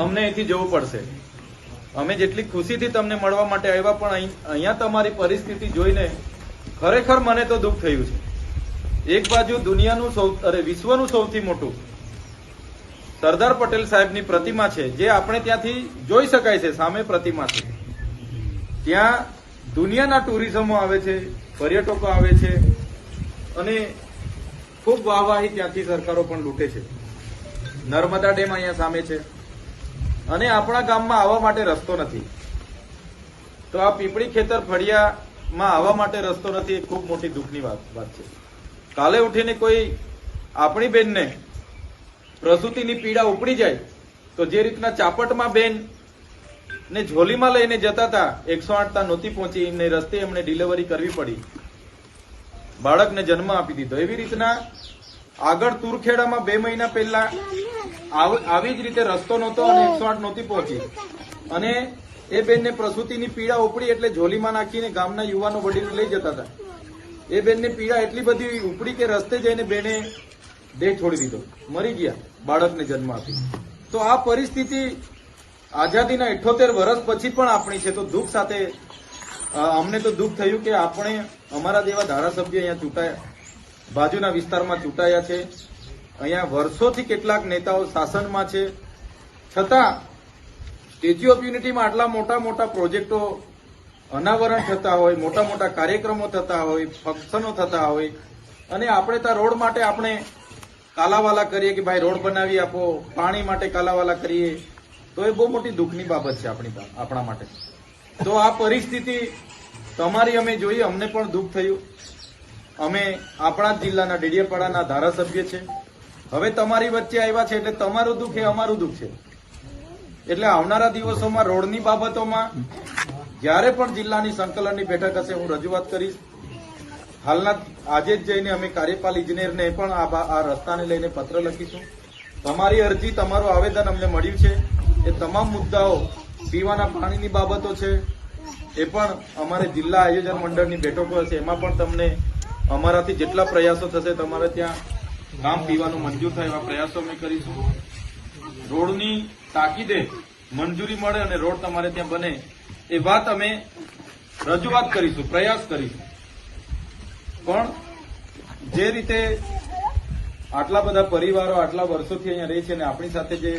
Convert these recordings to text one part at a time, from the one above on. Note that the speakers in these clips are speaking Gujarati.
અમને અહીંથી જવું પડશે. અમે જેટલી ખુશીથી તમને મળવા માટે આવ્યા, પણ અહીં- અહીંયા તમારી પરિસ્થિતિ જોઈને ખરેખર મને તો દુઃખ થયું છે. એક બાજુ દુનિયાનું સૌ, અરે, વિશ્વનું સૌથી મોટું સરદાર પટેલ સાહેબની પ્રતિમા છે, જે આપણે ત્યાંથી જોઈ શકાય છે, સામે પ્રતિમા છે. ત્યાં દુનિયાના ટુરિઝમો આવે છે, પર્યટકો આવે છે, અને ખૂબ વાહવાહી ત્યાંથી સરકારો પણ લૂંટે છે. નર્મદા ડેમ અહીંયા સામે છે. અને આપણા ગામમાં આવવા માટે રસ્તો નથી. તો આ પીપળી ખેતર ફળિયામાં આવવા માટે રસ્તો નથી, એ ખૂબ મોટી દુઃખની વાત છે. કાલે ઉઠીને કોઈ આપણી બેનને પ્રસૂતિની પીડા ઉપડી જાય, તો જે રીતના ચાપટમાં બેન ને ઝોલીમાં લઈને જતા હતા, એકસો આઠતા નહોતી પહોંચી ને રસ્તે એમને ડિલિવરી કરવી પડી. બાળકને જન્મ આપી દીધો. એવી રીતના આગળ તુરખેડામાં બે મહિના પહેલા આવ- જ રીતે રસ્તો નહોતો અને એકસો આઠ નહોતી પહોંચી. અને એ બેનને પ્રસૂતિની પીડા ઉપડી એટલે ઝોલીમાં નાખીને ગામના યુવાનો વડીલો લઈ જતા હતા. એ બેનને પીડા એટલી બધી ઉપડી કે રસ્તે જઈને બેને દેહ છોડી દીધો. મરી ગયા બાળકને જન્મ આપી. તો આ પરિસ્થિતિ આઝાદીના ઇઠોતેર વર્ષ પછી પણ આપણી છે. તો દુઃખ સાથે અમને તો દુઃખ થયું કે આપણે અમારા જેવા ધારાસભ્ય અહીંયા ચૂંટાયા બાજુના વિસ્તારમાં ચૂંટાયા છે. અહીંયા વર્ષોથી કેટલાક નેતાઓ શાસનમાં છે. છતાં સ્ટેચ્યુ ઓફ યુનિટીમાં આટલા મોટા મોટા પ્રોજેક્ટો અનાવરણ થતા હોય, મોટા મોટા કાર્યક્રમો થતા હોય, ફંક્શનો થતા હોય, અને આપણે ત્યાં રોડ માટે આપણે કાલાવાલા કરીએ કે ભાઈ રોડ બનાવી આપો, પાણી માટે કાલાવાલા કરીએ, તો એ બહુ મોટી દુઃખની બાબત છે આપણી આપણા માટે. તો આ પરિસ્થિતિ તમારી અમે જોઈ, અમને પણ દુઃખ થયું. અમે આપણા જિલ્લાના ડેડિયાપાડાના ધારાસભ્ય છે. હવે તમારી વચ્ચે આવ્યા છે એટલે તમારું દુઃખ એ અમારું દુઃખ છે. એટલે આવનારા દિવસોમાં રોડની બાબતોમાં જ્યારે પણ જિલ્લાની સંકલનની બેઠક હશે, હું રજૂઆત કરીશ. હાલના, આજે જ જઈને અમે કાર્યપાલ ઇજનેરને પણ આ રસ્તાને લઈને પત્ર લખીશું. તમારી અરજી, તમારું આવેદન અમને મળ્યું છે. એ તમામ મુદ્દાઓ, પીવાના પાણીની બાબતો છે, એ પણ અમારે જિલ્લા આયોજન મંડળની બેઠકો હશે. એમાં પણ તમને અમારાથી જેટલા પ્રયાસો થશે તમારે ત્યાં કામ પીવાનું મંજૂર થાય એવા પ્રયાસો અમે કરીશું. રોડની તાકીદે મંજૂરી મળે અને રોડ તમારે ત્યાં બને એ વાત અમે રજૂઆત કરીશું, પ્રયાસ કરીશું. પણ જે રીતે આટલા બધા પરિવારો આટલા વર્ષોથી અહીંયા રહે છે અને આપણી સાથે જે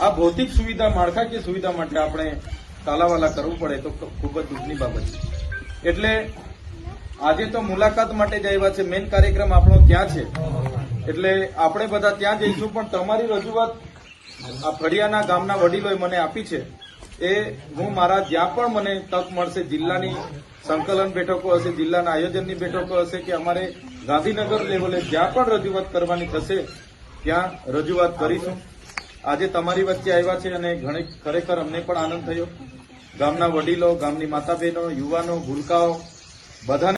આ ભૌતિક સુવિધા, માળખાકીય સુવિધા માટે આપણે તાલાવાલા કરવું પડે તો ખૂબ જ દુઃખની બાબત છે. એટલે આજે તો મુલાકાત માટે જ આવ્યા છે. મેઇન કાર્યક્રમ આપણો ત્યાં છે. એટલે આપણે બધા ત્યાં જઈશું, પણ તમારી રજૂઆત આ ફળિયાના ગામના વડીલોએ મને આપી છે. એ હું મારા જ્યાં પણ મને તક મળશે, જિલ્લાની સંકલન બેઠકો હશે, જિલ્લાના આયોજનની બેઠકો હશે કે અમારે ગાંધીનગર લેવલે જ્યાં પણ રજૂઆત કરવાની થશે, ત્યાં રજૂઆત કરીશું. આજે તમારી વચ્ચે આવ્યા છે અને ઘણી ખરેખર અમને પણ આનંદ થયો. ગામના વડીલો, ગામની માતા બહેનો યુવાનો, ભૂલકાઓ, બધાને